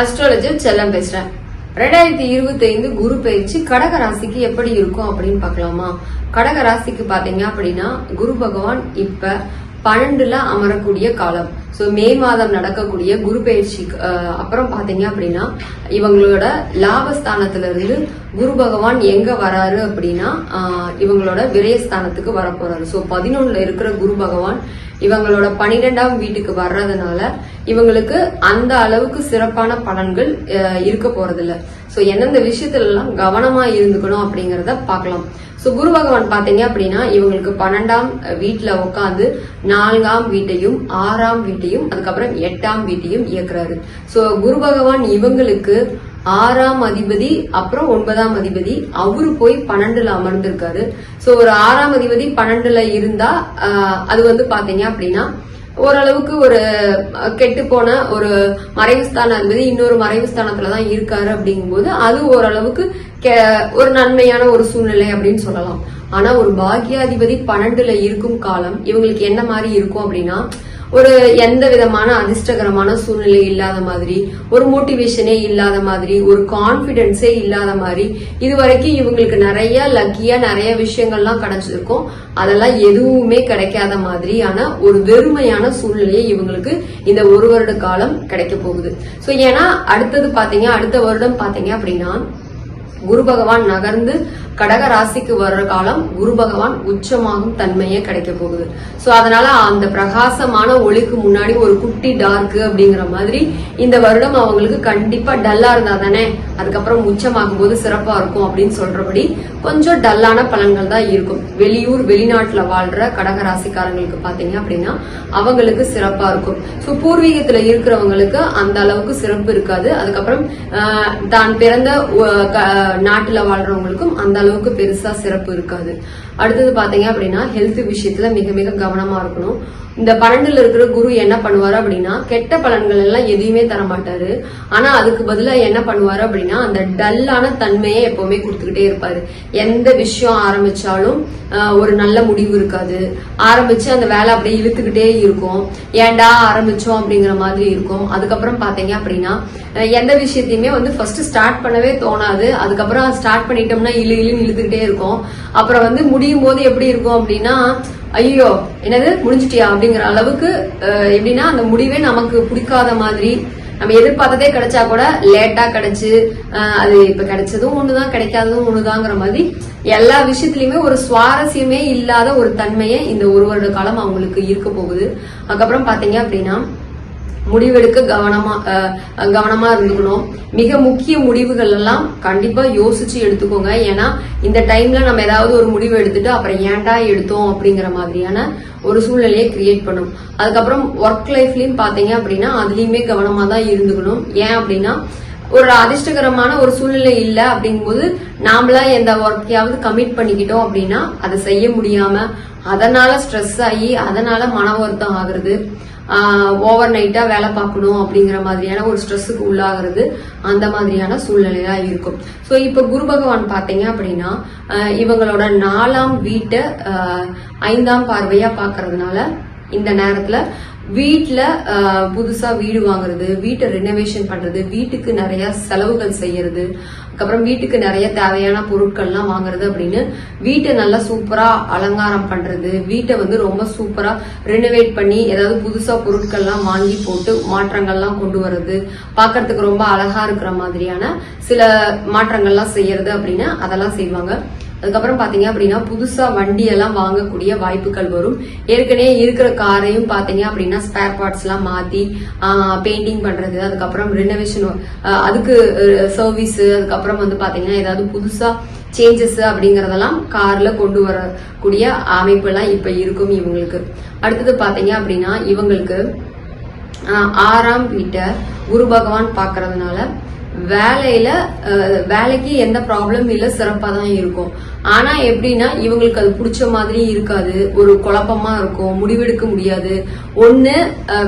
Astrologer செல்லம் பேசுறேன் ரெண்டாயிரத்தி இருபத்தி ஐந்து குரு பயிற்சி கடக ராசிக்கு எப்படி இருக்கும் அப்படின்னு பார்க்கலாமா? கடக ராசிக்கு பாத்தீங்க அப்படின்னா குரு பகவான் இப்ப பன்னெண்டுல அமரக்கூடிய காலம். ஸோ மே மாதம் நடக்கக்கூடிய குரு பயிற்சி அப்புறம் பார்த்தீங்க அப்படின்னா இவங்களோட லாபஸ்தானத்துல இருந்து குரு பகவான் எங்க வராரு அப்படின்னா இவங்களோட விரயஸ்தானத்துக்கு வரப்போறாரு. ஸோ பதினொன்னுல இருக்கிற குரு பகவான் இவங்களோட பனிரெண்டாம் வீட்டுக்கு வர்றதுனால இவங்களுக்கு அந்த அளவுக்கு சிறப்பான பலன்கள் இருக்க போறதில்ல. ஸோ எந்தெந்த விஷயத்துல எல்லாம் கவனமா இருந்துக்கணும் அப்படிங்கறத பார்க்கலாம் ஸோ குரு பகவான் பார்த்தீங்க அப்படின்னா இவங்களுக்கு பன்னெண்டாம் வீட்டில் உட்காந்து நான்காம் வீட்டையும் ஆறாம் வீட்டையும் வீட்டையும் அதுக்கப்புறம் எட்டாம் வீட்டையும் இயக்குறாரு. சோ குரு பகவான் இவங்களுக்கு ஆறாம் அதிபதி அப்புறம் ஒன்பதாம் அதிபதி அவரு போய் பன்னெண்டுல அமர்ந்திருக்காரு. சோ ஒரு ஆறாம் அதிபதி பன்னெண்டுல இருந்தா அது வந்து பாத்தீங்க அப்படின்னா ஓரளவுக்கு ஒரு கெட்டு போன ஒரு மறைவு ஸ்தான அதிபதி இன்னொரு மறைவு தான் இருக்காரு அப்படிங்கும்போது அது ஓரளவுக்கு ஒரு நன்மையான ஒரு சூழ்நிலை அப்படின்னு சொல்லலாம். ஆனா ஒரு பாக்கியாதிபதி பன்னெண்டுல இருக்கும் காலம் இவங்களுக்கு என்ன மாதிரி இருக்கும் அப்படின்னா ஒரு எந்த விதமான அதிர்ஷ்டகரமான சூழ்நிலை இல்லாத மாதிரி ஒரு மோட்டிவேஷனே இல்லாத மாதிரி ஒரு கான்பிடென்ஸே இல்லாத மாதிரி இது வரைக்கும் இவங்களுக்கு நிறைய லக்கியா நிறைய விஷயங்கள்லாம் கிடைச்சிருக்கும். அதெல்லாம் எதுவுமே கிடைக்காத மாதிரியான ஒரு வெறுமையான சூழ்நிலையை இவங்களுக்கு இந்த ஒரு வருட காலம் கிடைக்க போகுது. ஸோ ஏன்னா அடுத்தது பாத்தீங்க அடுத்த வருடம் பாத்தீங்க அப்படின்னா குரு பகவான் நகர்ந்து கடக ராசிக்கு வர்ற காலம் குரு பகவான் உச்சமாகும் தன்மையே கிடைக்க போகுது. சோ அதனால அந்த பிரகாசமான ஒளிக்கு முன்னாடி ஒரு குட்டி டார்க் அப்படிங்கிற மாதிரி இந்த வருடம் அவங்களுக்கு கண்டிப்பா டல்லா இருந்தா தானே அதுக்கப்புறம் உச்சமாகும் போது சிறப்பா இருக்கும் அப்படின்னு சொல்றபடி கொஞ்சம் டல்லான பலன்கள் தான் இருக்கும். வெளியூர் வெளிநாட்டுல வாழ்ற கடக ராசிக்காரங்களுக்கு பாத்தீங்க அப்படின்னா அவங்களுக்கு சிறப்பா இருக்கும். சோ பூர்வீகத்துல இருக்கிறவங்களுக்கு அந்த அளவுக்கு சிறப்பு இருக்காது. அதுக்கப்புறம் தான் பிறந்த நாட்டுல வாழ்றவங்களுக்கும் அந்த அளவுக்கு பெருசா சிறப்பு இருக்காது. அடுத்தது பாத்தீங்க அப்படின்னா ஹெல்த் விஷயத்துல மிக மிக கவனமா இருக்கணும். இந்த பன்னெண்டுல இருக்கிற குரு என்ன பண்ணுவாரு அப்படின்னா கெட்ட பலன்கள் எல்லாம் எதையுமே தர மாட்டாரு ஆனா அதுக்கு பதிலா என்ன பண்ணுவாரு அப்படின்னா அந்த டல்லான தன்மையை எப்பவுமே கொடுத்துக்கிட்டே இருப்பாரு. எந்த விஷயம் ஆரம்பிச்சாலும் ஒரு நல்ல முடிவு இருக்காது. ஆரம்பிச்சு அந்த வேலை அப்படியே இழுத்துக்கிட்டே இருக்கும். ஏன்டா ஆரம்பிச்சோம் அப்படிங்கிற மாதிரி இருக்கும். அதுக்கப்புறம் பாத்தீங்க அப்படின்னா எந்த விஷயத்தையுமே வந்து ஃபர்ஸ்ட் ஸ்டார்ட் பண்ணவே தோணாது. அதுக்கப்புறம் ஸ்டார்ட் பண்ணிட்டோம்னா இழு இழுன்னு இழுத்துக்கிட்டே இருக்கும். அப்புறம் வந்து முடியும் போது எப்படி இருக்கும் அப்படின்னா ஐயோ என்னது? முடிஞ்சிட்டியா அப்படிங்கிற அளவுக்கு எப்படின்னா அந்த முடிவே நமக்கு பிடிக்காத மாதிரி நம்ம எதிர்பார்த்ததே கிடைச்சா கூட லேட்டா கிடைச்சு அஹ், அது இப்ப கிடைச்சதும் ஒண்ணுதான் கிடைக்காததும் ஒண்ணுதாங்கிற மாதிரி எல்லா விஷயத்திலயுமே ஒரு சுவாரஸ்யமே இல்லாத ஒரு தன்மையை இந்த ஒரு வருட காலம் அவங்களுக்கு இருக்க போகுது. அதுக்கப்புறம் பாத்தீங்க அப்படின்னா முடிவெடுக்க கவனமா கவனமா இருந்துக்கணும். மிக முக்கிய முடிவுகள் எல்லாம் கண்டிப்பா யோசிச்சு எடுத்துக்கோங்க. ஏன்னா இந்த டைம்ல நம்ம ஏதாவது ஒரு முடிவு எடுத்துட்டு அப்புறம் ஏன்டா எடுத்தோம் அப்படிங்கிற மாதிரியான ஒரு சூழ்நிலையை கிரியேட் பண்ணும். அதுக்கப்புறம் ஒர்க் லைஃப்லயும் பாத்தீங்க அப்படின்னா அதுலயுமே கவனமா தான் இருந்துக்கணும். ஏன் அப்படின்னா ஒரு அதிர்ஷ்டகரமான ஒரு சூழ்நிலை இல்ல அப்படிங்கும்போது நாமளா எந்த ஒர்க்கையாவது கமிட் பண்ணிக்கிட்டோம் அப்படின்னா அதை செய்ய முடியாம அதனால ஸ்ட்ரெஸ் ஆகி அதனால மன வருத்தம் ஆகுறது ஓவர் நைட்டா வேலை பார்க்கணும் அப்படிங்கிற மாதிரியான ஒரு ஸ்ட்ரெஸ்ஸுக்கு உள்ளாகிறது. அந்த மாதிரியான சூழ்நிலையா இருக்கும். ஸோ இப்ப குரு பகவான் பார்த்தீங்க அப்படின்னா இவங்களோட நாலாம் வீட்டை ஐந்தாம் பார்வையா பாக்குறதுனால இந்த நேரத்துல வீட்டில் புதுசாக புதுசா வீடு வாங்குறது வீட்டை ரினோவேஷன் பண்றது வீட்டுக்கு நிறைய செலவுகள் செய்யறது அதுக்கப்புறம் வீட்டுக்கு நிறைய தேவையான பொருட்கள்லாம் வாங்குறது அப்படின்னு வீட்டை நல்லா சூப்பரா அலங்காரம் பண்றது வீட்டை வந்து ரொம்ப சூப்பரா ரினோவேட் பண்ணி ஏதாவது புதுசா பொருட்கள்லாம் வாங்கி போட்டு மாற்றங்கள்லாம் கொண்டு வர்றது பார்க்கறதுக்கு ரொம்ப அழகா இருக்கிற மாதிரியான சில மாற்றங்கள்லாம் செய்யறது அப்படின்னு அதெல்லாம் செய்வாங்க. அதுக்கப்புறம் பாத்தீங்க அப்படின்னா புதுசா வண்டி எல்லாம் வாங்கக்கூடிய வாய்ப்புகள் வரும். ஏற்கனவே இருக்கிற காரையும் பாத்தீங்க அப்படின்னா ஸ்பேர் பார்ட்ஸ் எல்லாம் மாத்தி பெயிண்டிங் பண்றது அதுக்கப்புறம் ரினோவேஷன் அதுக்கு சர்வீஸ் அதுக்கப்புறம் வந்து பாத்தீங்கன்னா ஏதாவது புதுசா சேஞ்சஸ் அப்படிங்கறதெல்லாம் கார்ல கொண்டு வரக்கூடிய அமைப்பு எல்லாம் இப்ப இருக்கும் இவங்களுக்கு. அடுத்தது பாத்தீங்க அப்படின்னா இவங்களுக்கு ஆறாம் வீட்டை குரு பகவான் பாக்குறதுனால வேலையில வேலைக்கு எந்த ப்ராப்ளம் இல்ல சிறப்பா தான் இருக்கும். ஆனா எப்படின்னா இவங்களுக்கு அது பிடிச்ச மாதிரி இருக்காது. ஒரு குழப்பமா இருக்கும். முடிவெடுக்க முடியாது. ஒண்ணு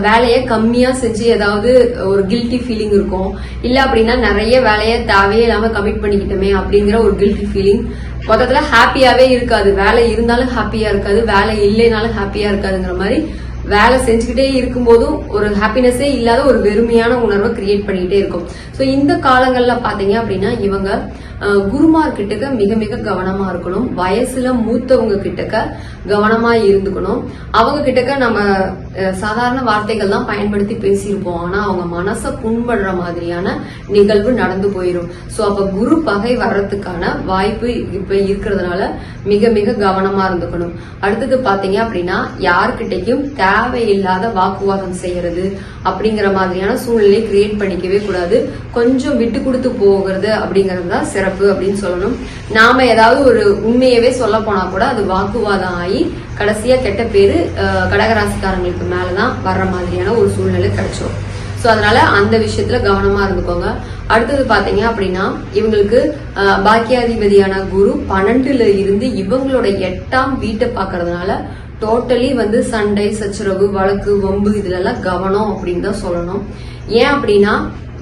வேலையை கம்மியா செஞ்சு ஏதாவது ஒரு கில்ட்டி ஃபீலிங் இருக்கும். இல்ல அப்படின்னா நிறைய வேலையை தேவையே இல்லாம கமிட் பண்ணிக்கிட்டோமே அப்படிங்கிற ஒரு கில்ட்டி ஃபீலிங் மொத்தத்துல ஹாப்பியாவே இருக்காது. வேலை இருந்தாலும் ஹாப்பியா இருக்காது. வேலை இல்லைனாலும் ஹாப்பியா இருக்காதுங்கிற மாதிரி வேலை செஞ்சுக்கிட்டே இருக்கும்போதும் ஒரு ஹாப்பினஸே இல்லாத ஒரு வெறுமையான உணர்வை கிரியேட் பண்ணிக்கிட்டே இருக்கும். ஸோ இந்த காலங்களில் பார்த்தீங்க அப்படின்னா இவங்க குருமார்கிட்டக்க குருமார் கிட்டக்க மிக மிக கவனமா இருக்கணும். வயசுல மூத்தவங்க கிட்டக்க கவனமா இருந்துக்கணும். அவங்க கிட்டக்க நம்ம சாதாரண வார்த்தைகள் தான் பயன்படுத்தி பேசியிருப்போம். ஆனா அவங்க மனசை புண்படுற மாதிரியான நிகழ்வு நடந்து போயிடும் ஸோ அப்ப குரு பகை வர்றதுக்கான வாய்ப்பு இப்ப இருக்கிறதுனால மிக மிக கவனமா இருந்துக்கணும். அடுத்தது பாத்தீங்க அப்படின்னா யார்கிட்டயும் தேவையில்லாத வாக்குவாதம் செய்யறது அப்படிங்கிற மாதிரியான சூழ்நிலை கிரியேட் பண்ணிக்கவே கூடாது. கொஞ்சம் விட்டு கொடுத்து போகிறது அப்படிங்கிறது தான் சிறப்பு அப்படின்னு சொல்லணும். நாம ஏதாவது ஒரு உண்மையவே சொல்ல போனா கூட அது வாக்குவாதம் ஆகி கடைசியா கெட்ட பேரு கடகராசிக்காரங்களுக்கு மேலதான் வர்ற மாதிரியான ஒரு சூழ்நிலை கிடைச்சிரும். சோ அதனால அந்த விஷயத்துல கவனமா இருந்துக்கோங்க. அடுத்தது பாத்தீங்க அப்படின்னா இவங்களுக்கு பாக்கியாதிபதியான குரு பன்னெண்டுல இருந்து இவங்களோட எட்டாம் வீட்டை பாக்குறதுனால டோட்டலி வந்து சண்டை சச்சரவு வழக்கு வம்பு இதுல எல்லாம் கவனம் அப்படின்னு தான் சொல்லணும். ஏன் அப்படின்னா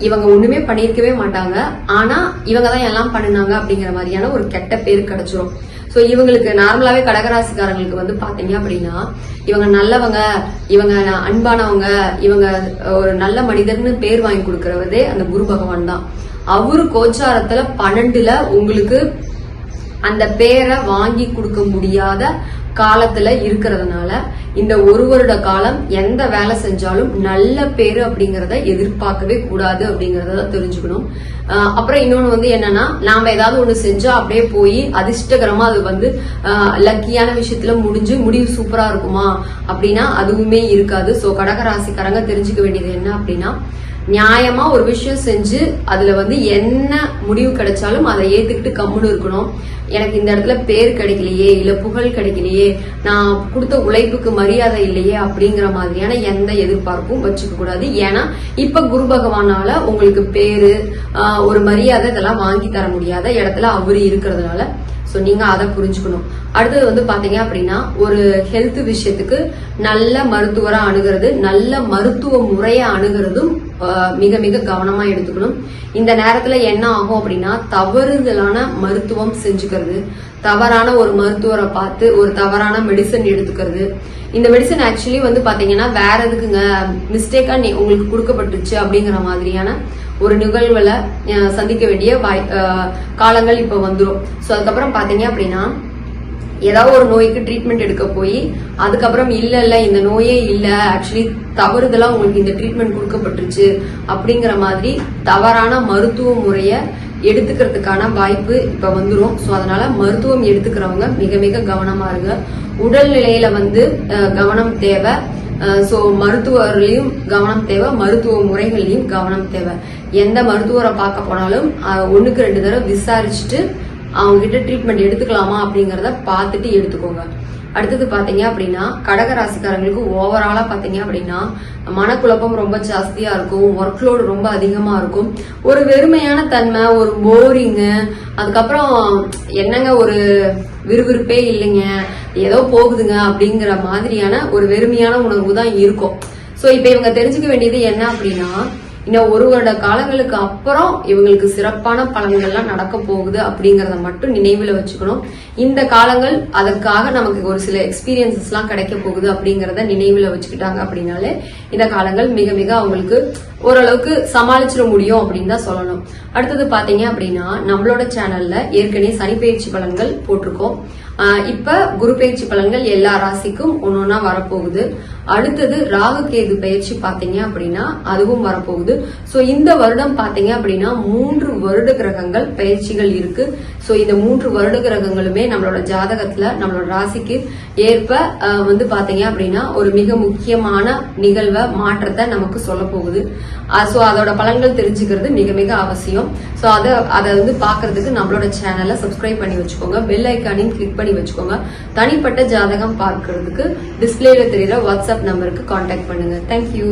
இவங்க ஒண்ணுமே பண்ணியிருக்கவே மாட்டாங்க. ஆனா இவங்க தான் எல்லாம் பண்ணுனாங்க அப்படிங்கிற மாதிரியான ஒரு கெட்ட பேர் கிடைச்சிரும். சோ இவங்களுக்கு நார்மலாவே கடகராசிக்காரங்களுக்கு வந்து பாத்தீங்க அப்படின்னா இவங்க நல்லவங்க இவங்க அன்பானவங்க இவங்க ஒரு நல்ல மனிதர்னு பேர் வாங்கி கொடுக்கறதே அந்த குரு பகவான் தான். அவரு கோச்சாரத்துல பன்னெண்டுல உங்களுக்கு அந்த பேரை வாங்கி கொடுக்க முடியாத காலத்துல இருக்கிறதுனால இந்த ஒரு வருட காலம் எந்த வேலை செஞ்சாலும் நல்ல பேரு அப்படிங்கறத எதிர்பார்க்கவே கூடாது அப்படிங்கறத தெரிஞ்சுக்கணும். அப்புறம் இன்னொன்னு வந்து என்னன்னா நாம ஏதாவது ஒண்ணு செஞ்சா அப்படியே போய் அதிர்ஷ்டகரமா அது வந்து லக்கியான விஷயத்துல முடிஞ்சு முடிவு சூப்பரா இருக்குமா அப்படின்னா அதுவுமே இருக்காது. சோ கடகராசிக்காரங்க தெரிஞ்சுக்க வேண்டியது என்ன அப்படின்னா நியாயமா ஒரு விஷயம் செஞ்சு அதுல வந்து என்ன முடிவு கிடைச்சாலும் அதை ஏத்துக்கிட்டு கம்முன்னு இருக்கணும். எனக்கு இந்த இடத்துல பேர் கிடைக்கலையே இல்ல புகழ் கிடைக்கலையே நான் கொடுத்த உழைப்புக்கு மரியாதை இல்லையே அப்படிங்கிற மாதிரியான எந்த எதிர்பார்ப்பும் வச்சுக்க கூடாது. ஏன்னா இப்ப குரு பகவானால உங்களுக்கு பேரு ஒரு மரியாதை இதெல்லாம் வாங்கி தர முடியாத இடத்துல அவரு இருக்கிறதுனால. சோ நீங்க அதை புரிஞ்சுக்கணும். அடுத்தது வந்து பாத்தீங்க அப்படின்னா ஒரு ஹெல்த் விஷயத்துக்கு நல்ல மருத்துவரா அணுகிறது நல்ல மருத்துவ முறையை அணுகிறதும் மிக மிக கவனமா எடுத்துக்கணும். இந்த நேரத்துல என்ன ஆகும் அப்படின்னா தவறுதலான மருத்துவம் செஞ்சுக்கிறது. தவறான ஒரு மருத்துவரை பார்த்து ஒரு தவறான மெடிசன் எடுத்துக்கிறது. இந்த மெடிசன் ஆக்சுவலி வந்து பாத்தீங்கன்னா வேற எதுக்குங்க மிஸ்டேக்கா உங்களுக்கு கொடுக்கப்பட்டுச்சு அப்படிங்கிற மாதிரியான ஒரு நிகழ்வுல சந்திக்க வேண்டிய வாய் காலங்கள் இப்ப வந்துடும் சோ அதுக்கப்புறம் பாத்தீங்க அப்படின்னா ஏதாவது ஒரு நோய்க்கு ட்ரீட்மெண்ட் எடுக்க போய் அதுக்கப்புறம் இல்ல இல்ல இந்த நோயே இல்ல ஆக்சுவலி தவறுதலாக உங்களுக்கு இந்த ட்ரீட்மெண்ட் கொடுக்கப்பட்டுருச்சு அப்படிங்கிற மாதிரி தவறான மருத்துவ முறைய எடுத்துக்கிறதுக்கான வாய்ப்பு இப்ப வந்துடும் சோ அதனால மருத்துவம் எடுத்துக்கிறவங்க மிக மிக கவனமா இருங்க. உடல்நிலையில வந்து கவனம் தேவை. சோ மருத்துவர்களையும் கவனம் தேவை மருத்துவ முறைகள்லையும் கவனம் தேவை. எந்த மருத்துவரை பார்க்க போனாலும் ஒன்றுக்கு ஒண்ணுக்கு ரெண்டு தடவை விசாரிச்சுட்டு அவங்க கிட்ட ட்ரீட்மெண்ட் எடுத்துக்கலாமா அப்படிங்கறத பார்த்துட்டு எடுத்துக்கோங்க. அடுத்தது பாத்தீங்க அப்படின்னா கடக ராசிக்காரங்களுக்கு ஓவராலா பாத்தீங்க அப்படின்னா மனக்குழப்பம் ரொம்ப ஜாஸ்தியா இருக்கும் ஒர்க் லோடு ரொம்ப அதிகமா இருக்கும். ஒரு வெறுமையான தன்மை ஒரு போரிங்கு அதுக்கப்புறம் என்னங்க ஒரு விறுவிறுப்பே இல்லைங்க ஏதோ போகுதுங்க அப்படிங்கிற மாதிரியான ஒரு வெறுமையான உணர்வு தான் இருக்கும். சோ இப்ப இவங்க தெரிஞ்சுக்க வேண்டியது என்ன அப்படின்னா இன்னும் ஒரு வருட காலங்களுக்கு அப்புறம் இவங்களுக்கு சிறப்பான பலன்கள்லாம் நடக்க போகுது அப்படிங்கறத மட்டும் நினைவில் வச்சுக்கணும். இந்த காலங்கள் அதற்காக நமக்கு ஒரு சில எக்ஸ்பீரியன்சஸ் எல்லாம் கிடைக்க போகுது அப்படிங்கறத நினைவில் வச்சுக்கிட்டாங்க அப்படின்னாலே இந்த காலங்கள் மிக மிக அவங்களுக்கு ஓரளவுக்கு சமாளிச்சிட முடியும் அப்படின்னு தான் சொல்லணும். அடுத்தது பாத்தீங்க அப்படின்னா நம்மளோட சேனல்ல ஏற்கனவே சனிப்பயிற்சி பலன்கள் போட்டிருக்கோம். இப்ப குரு பயிற்சி பலன்கள் எல்லா ராசிக்கும் ஒன்னொன்னா வரப்போகுது. அடுத்தது ராகு கேது பயிற்சி பாத்தீங்க அப்படின்னா அதுவும் வரப்போகுது. சோ இந்த வருடம் பாத்தீங்க அப்படின்னா மூன்று வருட கிரகங்கள் பயிற்சிகள் இருக்கு. சோ இந்த மூன்று வருட கிரகங்களுமே நம்மளோட ஜாதகத்துல நம்மளோட ராசிக்கு ஏற்ப வந்து பாத்தீங்க அப்படின்னா ஒரு மிக முக்கியமான நிகழ்வை மாற்றத்தை நமக்கு சொல்ல போகுது. சோ அதோட பலன்கள் தெரிஞ்சுக்கிறது மிக மிக அவசியம். சோ அதை அதை வந்து பாக்குறதுக்கு நம்மளோட சேனலை சப்ஸ்கிரைப் பண்ணி வச்சுக்கோங்க. பெல் ஐக்கானையும் கிளிக் பண்ணி வச்சுக்கோங்க. தனிப்பட்ட ஜாதகம் பார்க்கறதுக்கு டிஸ்பிளேல தெரியுற வாட்ஸ்அப் நம்பருக்கு கான்டாக்ட் பண்ணுங்க. தேங்க்யூ